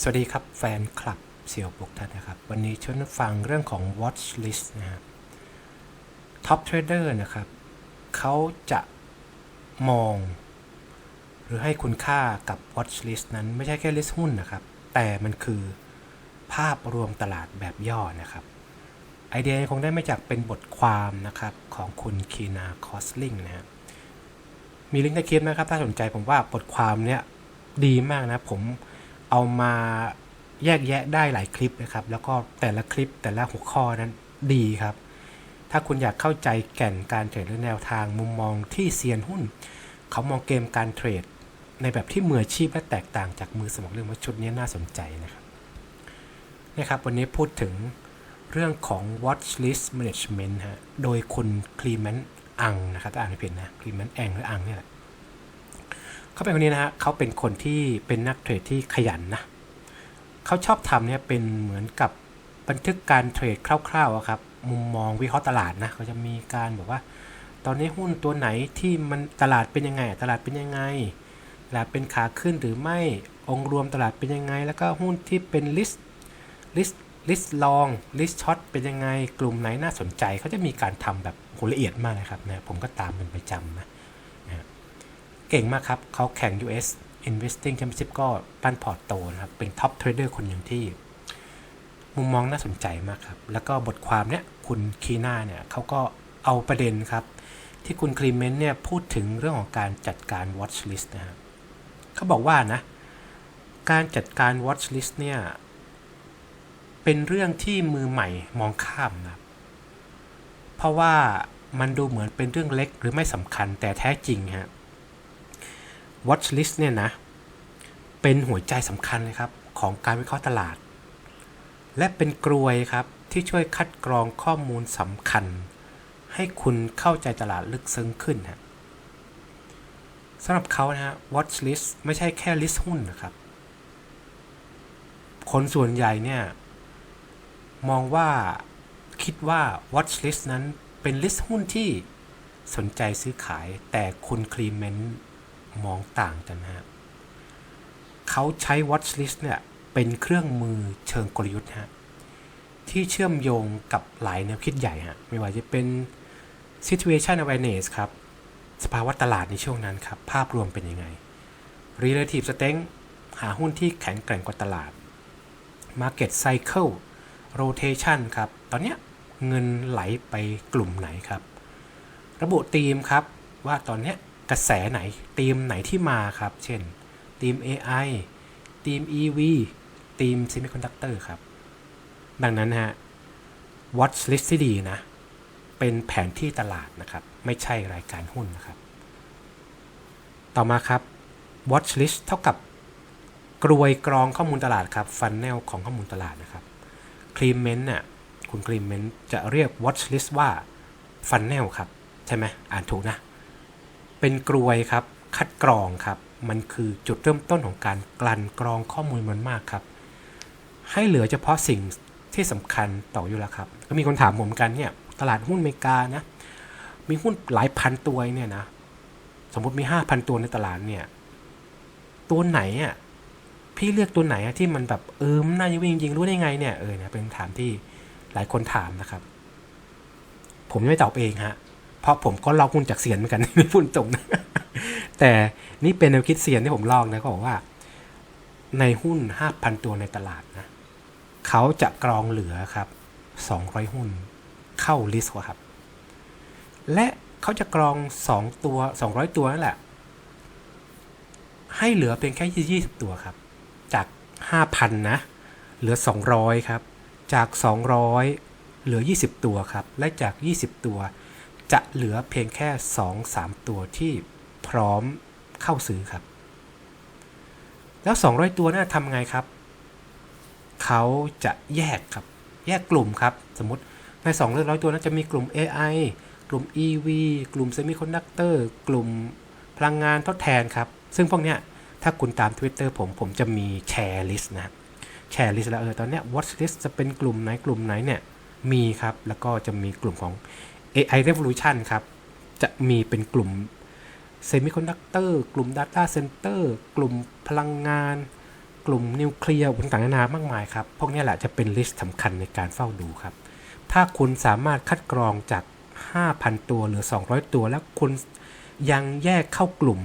สวัสดีครับแฟนคลับเสี่ยวปุกท่านนะครับ วันนี้ชวนฟังเรื่องของ watch list นะครับ top trader นะครับเขาจะมอง หรือให้คุณค่ากับ watch list นั้นไม่ใช่แค่ list หุ้นนะครับ แต่มันคือภาพรวมตลาดแบบย่อนะครับ ไอเดียคงได้มาจากเป็นบทความนะครับของคุณคีนาคอสลิงนะครับมีลิงก์ในคลิปนะครับ ถ้าสนใจผมว่าบทความเนี้ยดีมากนะผม เอามาแยกแยะได้หลายคลิปนะครับ แล้วก็แต่ละคลิปแต่ละหัวข้อนั้นดีครับ ถ้าคุณอยากเข้าใจแก่นการเทรดหรือแนวทางมุมมองที่เซียนหุ้น เขามองเกมการเทรด ในแบบที่มืออาชีพและแตกต่างจากมือสมองเรื่องว่าชุดนี้น่าสนใจนะครับนะครับ วันนี้พูดถึงเรื่องของ watch list management ฮะ โดยคุณคลีแมนอังนะครับถ้าอ่านไม่ผิดนะคลีแมนแองหรืออังเนี่ยแหละ เขาเป็นคนนี้นะฮะเขาเป็นคนที่เป็นนักเทรดที่ขยันนะเขาชอบทำเนี่ยเป็นเหมือนกับบันทึกการเทรดคร่าวๆครับ มุมมองวิเคราะห์ตลาดนะเขาจะมีการบอกว่า ตอนนี้หุ้นตัวไหนที่มันตลาดเป็นยังไง ตลาดเป็นยังไงตลาดเป็นขาขึ้นหรือไม่องค์รวมตลาดเป็นยังไง แล้วก็หุ้นที่เป็นลิสต์ลิสต์ลิสต์ลองลิสต์ช็อตเป็นยังไง กลุ่มไหนน่าสนใจเขาจะมีการทำแบบละเอียดมากนะครับนะผมก็ตามเป็นประจำนะ เก่งมากครับ เขาแข่ง US Investing Championship ก็ปั้นพอร์ตโตนะครับ เป็นท็อปเทรดเดอร์คนหนึ่งที่ มุมมองน่าสนใจมากครับ แล้วก็บทความเนี้ยคุณคีน่าเนี่ยเขาก็เอาประเด็นครับ ที่คุณคลีเมนต์เนี่ยพูดถึงเรื่องของการจัดการ watch list นะครับเขาบอกว่านะ การจัดการ watch list เนี่ยเป็นเรื่องที่มือใหม่มองข้ามนะครับเพราะว่ามันดูเหมือนเป็นเรื่องเล็กหรือไม่สำคัญแต่แท้จริงฮะ watch list เนี่ยนะ เป็นหัวใจสำคัญเลยครับ ของการวิเคราะห์ตลาด และเป็นกลวยครับ ที่ช่วยคัดกรองข้อมูลสำคัญ ให้คุณเข้าใจตลาดลึกซึ้งขึ้นฮะสำหรับเขานะฮะ watch list ไม่ใช่แค่ list หุ้นนะครับ คนส่วนใหญ่เนี่ย มองว่าคิดว่า watch list นั้นเป็น list หุ้นที่สนใจซื้อขายแต่คุณคลีเมนต์ มองต่างกันฮะเขาใช้ watch list เนี่ยเป็นเครื่องมือเชิงกลยุทธ์ฮะที่เชื่อมโยงกับหลายแนวคิดใหญ่ฮะไม่ว่าจะเป็น situation awareness ครับ สภาวะตลาดในช่วงนั้นครับ ภาพรวมเป็นยังไง relative strength หาหุ้นที่แข็งแกร่งกว่าตลาด market cycle rotation ครับ ตอนเนี้ยเงินไหลไปกลุ่มไหนครับ ระบุธีมครับว่าตอนเนี้ย กระแสไหนธีมไหนที่มาครับ เช่นธีม AI ธีม EV ธีม Semiconductor ครับ ดังนั้นฮะ Watch List ที่ดีนะ เป็นแผนที่ตลาดนะครับ ไม่ใช่รายการหุ้นนะครับ ต่อมาครับ Watch List เท่ากับกรวยกรองข้อมูลตลาดครับฟันแนลของข้อมูลตลาดนะครับคลีเมนต์น่ะคุณคลีเมนต์จะเรียก Watch List ว่าฟันแนลครับ ใช่ไหมอ่านถูกนะ เป็นกรวยครับคัดกรองครับ มันคือจุดเริ่มต้นของการกลั่นกรองข้อมูลมันมากครับ ให้เหลือเฉพาะสิ่งที่สำคัญต่ออยู่แล้วครับ ก็มีคนถามผมกันเนี่ยตลาดหุ้นอเมริกานะมีหุ้นหลายพันตัวเนี่ยนะสมมติมีห้าพันตัวในตลาดเนี่ย ตัวไหนอะพี่เลือกตัวไหนที่มันแบบเออมน่าจะวิ่งจริงรู้ได้ไงเนี่ยเออเนี่ยเป็นคำถามที่หลายคนถามนะครับ ผมไม่ตอบเองฮะ เพราะผมก็ลอกหุ้นจากเสียนเหมือนกันไม่พูดตรงนะแต่นี่เป็นแนวคิดเสียนที่ผมลอกนะก็บอกว่า ในหุ้น 5,000 ตัวในตลาดนะเขาจะกรองเหลือครับ 200 หุ้นเข้าลิสต์ครับ และเขาจะกรอง 2 ตัว 200 ตัวนั่นแหละ ให้เหลือเพียงแค่ 20 ตัวครับ จาก 5,000 นะ เหลือ 200 ครับ จาก 200 เหลือ 20 ตัวครับ และจาก 20 ตัว จะเหลือเพียงแค่ 2-3 ตัวที่พร้อมเข้าซื้อครับ แล้ว 200 ตัวน่าทำไงครับ เขาจะแยกครับ แยกกลุ่มครับ สมมติใน 200 ตัวนั้นจะมีกลุ่ม AI กลุ่ม EV กลุ่ม Semiconductor กลุ่มพลังงานทดแทนครับ ซึ่งพวกเนี้ยถ้าคุณตาม Twitter ผมผมจะมีแชร์ลิสต์นะแชร์ลิสต์แล้วเออตอนเนี้ย watch list จะเป็นกลุ่มไหนกลุ่มไหนเนี่ยมีครับ แล้วก็จะมีกลุ่มของ AI Revolution ครับ จะมีเป็นกลุ่ม Semiconductor กลุ่ม Data Center กลุ่มพลังงาน กลุ่มนิวเคลียร์ต่างๆนานามากมายครับ พวกนี้แหละจะเป็นลิสต์สำคัญในการเฝ้าดูครับ ถ้าคุณสามารถคัดกรองจาก 5,000 ตัวหรือ 200 ตัว แล้วคุณยังแยกเข้ากลุ่ม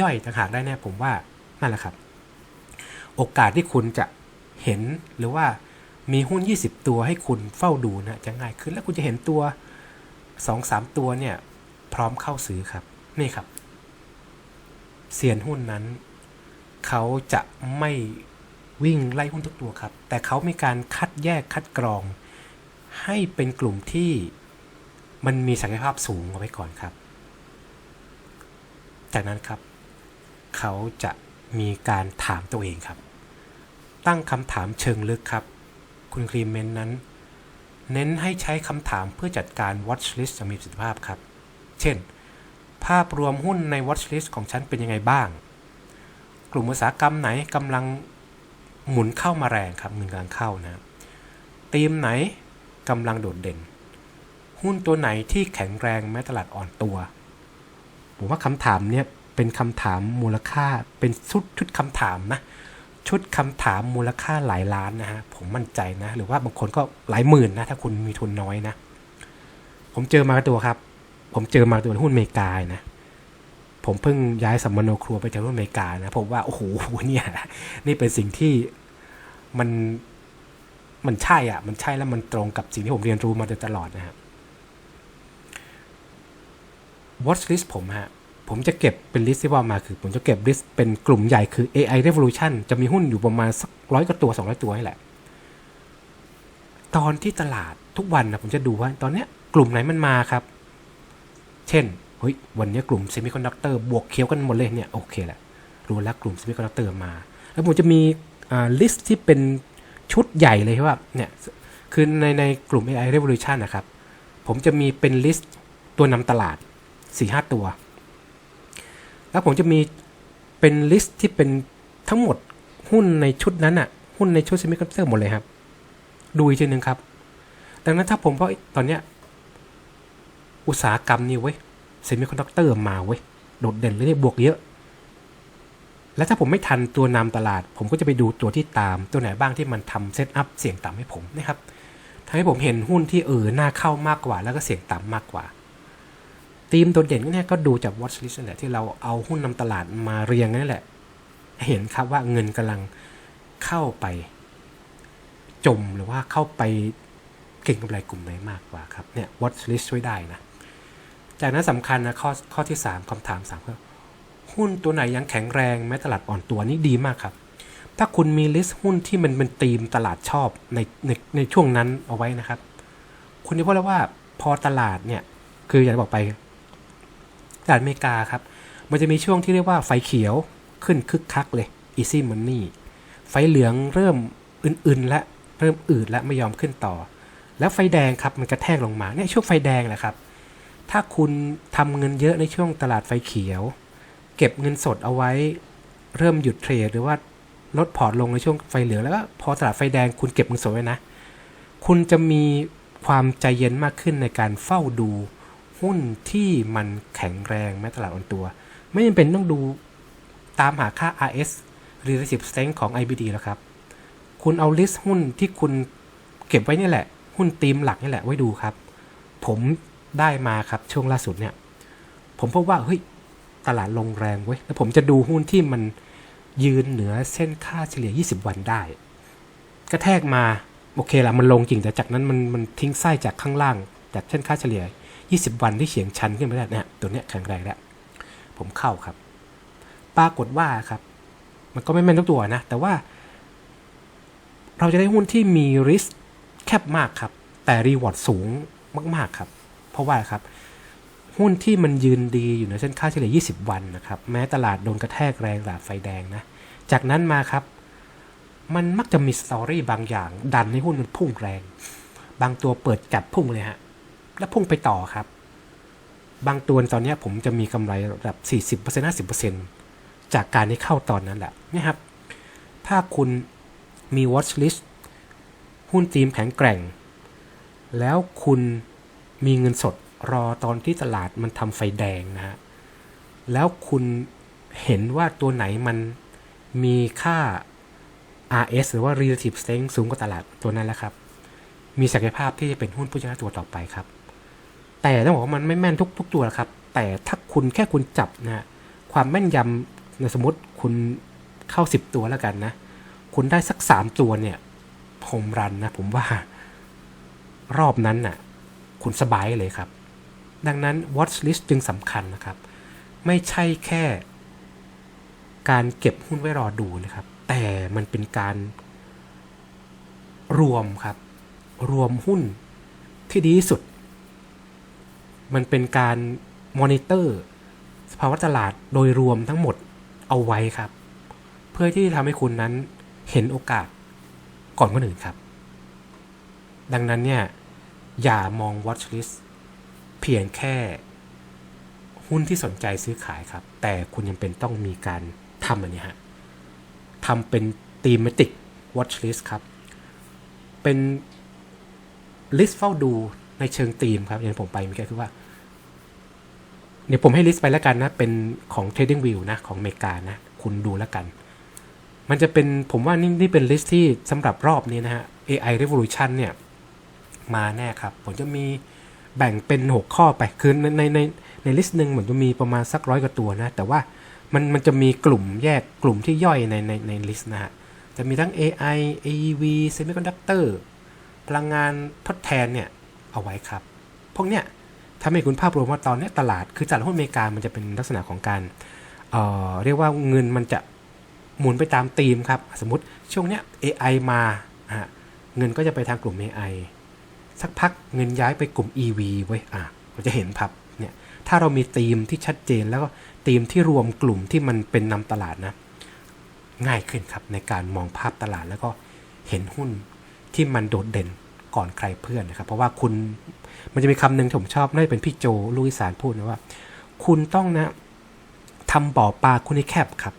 ย่อยต่างหากได้แน่ผมว่านั่นแหละครับ โอกาสที่คุณจะเห็นหรือว่ามีหุ้น 20 ตัวให้คุณเฝ้าดูนะจะง่ายขึ้นแล้วคุณจะเห็นตัว 2-3ตัวเนี่ย พร้อมเข้าซื้อครับ นี่ครับเซียนหุ้นนั้น เขาจะไม่วิ่งไล่หุ้นทุกตัวครับ แต่เขามีการคัดแยกคัดกรอง ให้เป็นกลุ่มที่มันมีศักยภาพสูงเอาไว้ก่อนครับ จากนั้นครับ เขาจะมีการถามตัวเองครับ ตั้งคำถามเชิงลึกครับ คุณครีมเมนนั้น เน้นให้ใช้คำถามเพื่อจัดการ watch list อย่างมีประสิทธิภาพครับ เช่น ภาพรวมหุ้นใน watch list ของฉันเป็นยังไงบ้าง กลุ่มอุตสาหกรรมไหนกำลังหมุนเข้ามาแรงครับหนึ่งกำลังเข้านะธีมไหนกำลังโดดเด่น หุ้นตัวไหนที่แข็งแรงแม้ตลาดอ่อนตัว ผมว่าคำถามเนี้ยเป็นคำถามมูลค่าเป็นชุดชุดคำถามนะ ชุดคำถามมูลค่าหลายล้านนะฮะผมมั่นใจนะ หรือว่าบางคนก็หลายหมื่นนะ ถ้าคุณมีทุนน้อยนะ ผมเจอมาตัวครับ ผมเจอมาตัวหุ้นอเมริกานะ ผมเพิ่งย้ายสัมมโนครัวไปจากหุ้นอเมริกานะผมว่าโอ้โหเนี่ยนี่เป็นสิ่งที่มันมันใช่อะ มันใช่แล้วมันตรงกับสิ่งที่ผมเรียนรู้มาโดยตลอดนะครับ watch list ผมฮะ ผมจะเก็บเป็นลิสต์ที่ว่ามาคือ ผมจะเก็บลิสต์เป็นกลุ่มใหญ่คือ AI Revolution จะมีหุ้นอยู่ประมาณสักร้อยกว่าตัว 200 ตัวนี่แหละ ตอนที่ตลาดทุกวันนะผมจะดูว่าตอนเนี้ยกลุ่มไหนมันมาครับ เช่นเฮ้ยวันนี้กลุ่ม Semiconductor บวกเคี้ยวกันหมดเลยเนี่ยโอเคแหละรู้แล้วกลุ่ม Semiconductor มา แล้วผมจะมีลิสต์ที่เป็นชุดใหญ่เลยว่าเนี่ยคือในในกลุ่ม AI Revolution นะครับ ผมจะมีเป็นลิสต์ตัวนำตลาด4-5ตัว แล้วผมจะมีเป็นลิสต์ที่เป็นทั้งหมดหุ้นในชุดนั้นอะหุ้นในชุด Semiconductor หมดเลยครับ ดูอีกทีหนึ่งครับ ดังนั้นถ้าผมเพราะตอนเนี้ยอุตสาหกรรมนี่เว้ย Semiconductor มาเว้ยโดดเด่นเลยได้บวกเยอะ แล้วถ้าผมไม่ทันตัวนำตลาด ผมก็จะไปดูตัวที่ตามตัวไหนบ้างที่มันทำเซตอัพเสี่ยงต่ำให้ผมนะครับทำให้ผมเห็นหุ้นที่เออหน่าเข้ามากกว่า แล้วก็เสี่ยงต่ำมากกว่า ธีมโดดเด่นเนี่ยก็ดูจาก watch list นั่นแหละที่เราเอาหุ้นนำตลาดมาเรียงนั่นแหละ เห็นครับว่าเงินกำลังเข้าไป จมหรือว่าเข้าไปเก่งกำไรกลุ่มไหนมากกว่าครับเนี่ย watch list ช่วยได้นะ จากนั้นสำคัญนะข้อข้อที่ 3คำถาม3ก็หุ้นตัวไหนยังแข็งแรงแม้ตลาดอ่อนตัวนี่ดีมากครับ ถ้าคุณมีลิสต์หุ้นที่มันเป็นธีมตลาดชอบในในในช่วงนั้นเอาไว้นะครับ คุณจะพบแล้วว่าพอตลาดเนี่ยคืออย่างที่บอกไป ตลาดอเมริกาครับ มันจะมีช่วงที่เรียกว่าไฟเขียวขึ้นคึกคักเลย easy money ไฟเหลืองเริ่มอื่นๆ และเริ่มอืดและไม่ยอมขึ้นต่อ แล้วไฟแดงครับมันกระแทกลงมาเนี่ยช่วงไฟแดงแหละครับ ถ้าคุณทำเงินเยอะในช่วงตลาดไฟเขียว เก็บเงินสดเอาไว้ เริ่มหยุดเทรดหรือว่าลดพอร์ตลงในช่วงไฟเหลืองแล้วก็พอตลาดไฟแดงคุณเก็บเงินสดไว้นะ คุณจะมีความใจเย็นมากขึ้นในการเฝ้าดู หุ้นที่มันแข็งแรงแม้ตลาดอ่อนตัว ไม่จำเป็นต้องดูตามหาค่า RS relative strength ของ IBD แล้วครับ คุณเอาลิสต์หุ้นที่คุณเก็บไว้นี่แหละ หุ้นตีมหลักนี่แหละไว้ดูครับ ผมได้มาครับช่วงล่าสุดเนี่ย ผมพบว่าเฮ้ยตลาดลงแรงเว้ยแล้วผมจะดูหุ้นที่มันยืนเหนือเส้นค่าเฉลี่ย 20 วันได้ กระแทกมา โอเคละมันลงจริงแต่จากนั้นมันมันทิ้งไส้จากข้างล่าง จากเส้นค่าเฉลี่ย 20 วันที่เฉียงชันขึ้นไปแล้วเนี่ยตัวเนี้ยแข็งแรงแล้ว ผมเข้าครับ ปรากฏว่าครับ มันก็ไม่แม่นทุกตัวนะ แต่ว่า เราจะได้หุ้นที่มีริสแคบมากครับ แต่รีวอร์ดสูงมาก ๆครับ เพราะว่าครับ หุ้นที่มันยืนดีอยู่ในเส้นค่าเฉลี่ย 20 วันนะครับ แม้ตลาดโดนกระแทกแรงตลาดไฟแดงนะ จากนั้นมาครับ มันมักจะมีสตอรี่บางอย่าง ดันให้หุ้นมันพุ่งแรง บางตัวเปิดจับพุ่งเลยฮะ แล้วพุ่งไปต่อครับ บางตัวตอนนี้ผมจะมีกำไรระดับ 40% 50%จากการที่เข้าตอนนั้นแหละนี่ครับ ถ้าคุณมี watch list หุ้นทีมแข็งแกร่ง แล้วคุณมีเงินสดรอตอนที่ตลาดมันทำไฟแดงนะฮะ แล้วคุณเห็นว่าตัวไหนมันมีค่า RS หรือว่า relative strength สูงกว่าตลาดตัวนั้นแหละครับ มีศักยภาพที่จะเป็นหุ้นผู้ชนะตัวต่อไปครับ แต่ต้องบอกว่ามันไม่แม่นทุกทุกตัวครับ แต่ถ้าคุณแค่คุณจับนะความแม่นยำในสมมติคุณเข้า 10 ตัวแล้วกันนะ คุณได้สัก 3 ตัวเนี่ยผมรันนะผมว่ารอบนั้นน่ะ คุณสบายเลยครับ ดังนั้น watch list จึงสำคัญนะครับ ไม่ใช่แค่การเก็บหุ้นไว้รอดูนะครับ แต่มันเป็นการรวมครับ รวมหุ้นที่ดีที่สุด มันเป็นการมอนิเตอร์สภาวะตลาดโดยรวมทั้งหมดเอาไว้ครับ เพื่อที่จะทำให้คุณนั้นเห็นโอกาสก่อนคนอื่นครับ ดังนั้นเนี่ย อย่ามอง watch list เพียงแค่หุ้นที่สนใจซื้อขายครับ แต่คุณยังเป็นต้องมีการทำอันนี้ฮะทำเป็น thematic watch list ครับ เป็น list เฝ้าดู ในเชิงธีมครับอย่างผมไปมื่อกี้คือว่าเดี๋ยวผมให้ลิสต์ไปแล้วกันนะ เป็นของ Trading View นะ ของเมกานะ คุณดูแล้วกัน มันจะเป็นผมว่านี่นี่เป็นลิสต์ที่สำหรับรอบนี้นะฮะ AI Revolution เนี่ย มาแน่ครับ ผมจะมีแบ่งเป็น 6 ข้อไป คือในในในในลิสต์หนึ่งเหมือนจะมีประมาณสักร้อยกว่าตัวนะ แต่ว่ามันมันจะมีกลุ่มแยกกลุ่มที่ย่อยในในในลิสต์นะฮะ จะมีทั้ง AI AEV Semiconductor พลังงานทดแทนเนี่ย เอาไว้ครับ พวกเนี้ยถ้าไม่คุณภาพรวมว่าตอนนี้ตลาดคือตลาดหุ้นอเมริกามันจะเป็นลักษณะของการเเรียกว่าเงินมันจะหมุนไปตามธีมครับ สมมติช่วงเนี้ย AI มาฮะเงินก็จะไปทางกลุ่ม AI สักพักเงินย้ายไปกลุ่ม EV ไว้อะเราจะเห็นครับเนี่ยถ้าเรามีธีมที่ชัดเจนแล้วก็ธีมที่รวมกลุ่มที่มันเป็นนำตลาดนะ ง่ายขึ้นครับในการมองภาพตลาดแล้วก็เห็นหุ้นที่มันโดดเด่น ก่อนใครเพื่อนนะครับ เพราะว่าคุณมันจะมีคำหนึ่งที่ผมชอบน่าจะเป็นพี่โจลุยสารพูดนะว่า คุณต้องนะทำบ่อปลาคุณให้แคบครับ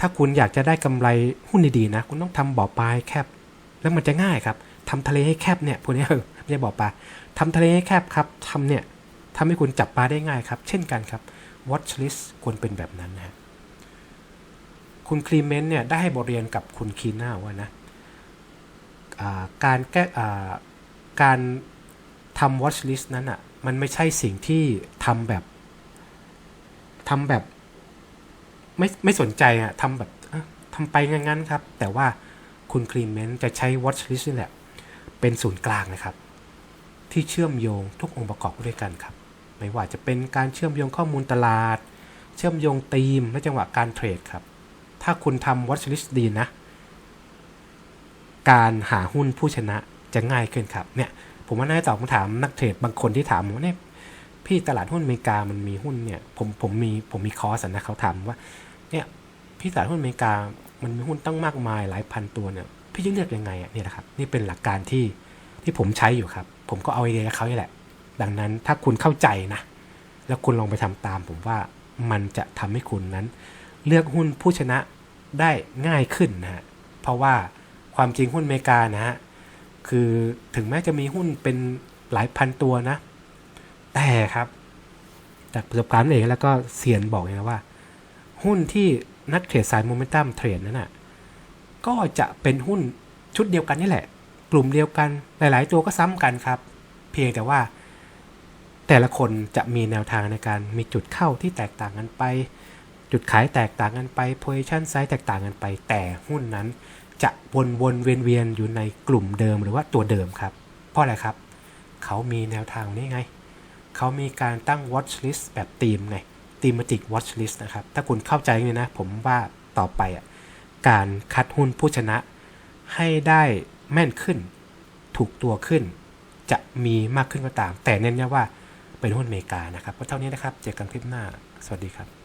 ถ้าคุณอยากจะได้กำไรหุ้นดีๆนะ คุณต้องทำบ่อปลาแคบ แล้วมันจะง่ายครับทำทะเลให้แคบเนี่ยพวกนี้ไม่ใช่บ่อปลาทำทะเลให้แคบครับทำเนี่ยทำให้คุณจับปลาได้ง่ายครับ เช่นกันครับ watch list ควรเป็นแบบนั้นนะคุณคลีเมนต์เนี่ยได้ให้บทเรียนกับคุณคีน่าว่านะ การแก้การทำ watch list นั้นอะมันไม่ใช่สิ่งที่ทำแบบทำแบบ ไม่ไม่สนใจอะทำแบบทำไปงั้นๆครับ แต่ว่าคุณคลีเมนต์จะใช้ watch list นี่แหละ เป็นศูนย์กลางนะครับ ที่เชื่อมโยงทุกองค์ประกอบด้วยกันครับ ไม่ว่าจะเป็นการเชื่อมโยงข้อมูลตลาด เชื่อมโยงธีมและจังหวะการเทรดครับ ถ้าคุณทำ watch list ดีนะ การหาหุ้นผู้ชนะจะง่ายขึ้นครับเนี่ยผมว่าน่าจะตอบคำถามนักเทรดบางคนที่ถามว่าเนี่ยพี่ตลาดหุ้นอเมริกามันมีหุ้นเนี่ยผมผมมีผมมีคอร์สนะเขาถามว่าเนี่ยพี่ตลาดหุ้นอเมริกามันมีหุ้นตั้งมากมายหลายพันตัวเนี่ยพี่จะเลือกยังไงอะเนี่ยนะครับนี่เป็นหลักการที่ที่ผมใช้อยู่ครับ ผมก็เอาไอเดียเขานี่แหละ ดังนั้นถ้าคุณเข้าใจนะ แล้วคุณลองไปทำตาม ผมว่ามันจะทำให้คุณนั้น เลือกหุ้นผู้ชนะได้ง่ายขึ้นนะฮะเพราะว่า ความจริงหุ้นอเมริกานะฮะคือถึงแม้จะมีหุ้นเป็นหลายพันตัวนะ แต่ครับจากประสบการณ์เองแล้วก็เซียนบอกเลยนะว่า หุ้นที่นักเทรดสายโมเมนตัมเทรดนั้นน่ะก็จะเป็นหุ้นชุดเดียวกันนี่แหละ กลุ่มเดียวกันหลาย ๆ ตัวก็ซ้ำกันครับ เพียงแต่ว่า แต่ละคนจะมีแนวทางในการมีจุดเข้าที่แตกต่างกันไป จุดขายแตกต่างกันไป position size แตกต่างกันไป แต่หุ้นนั้น จะวนวนเวียนเวียนอยู่ในกลุ่มเดิมหรือว่าตัวเดิมครับ เพราะอะไรครับ เขามีแนวทางนี้ไง เขามีการตั้ง watch list แบบธีมไง thematic watch list นะครับ ถ้าคุณเข้าใจเนี่ยนะ ผมว่าต่อไปอะการคัดหุ้นผู้ชนะ ให้ได้แม่นขึ้น ถูกตัวขึ้น จะมีมากขึ้นก็ตาม แต่เน้นย้ำว่าเป็นหุ้นอเมริกานะครับ ก็เท่านี้นะครับ เจอกันคลิปหน้า สวัสดีครับ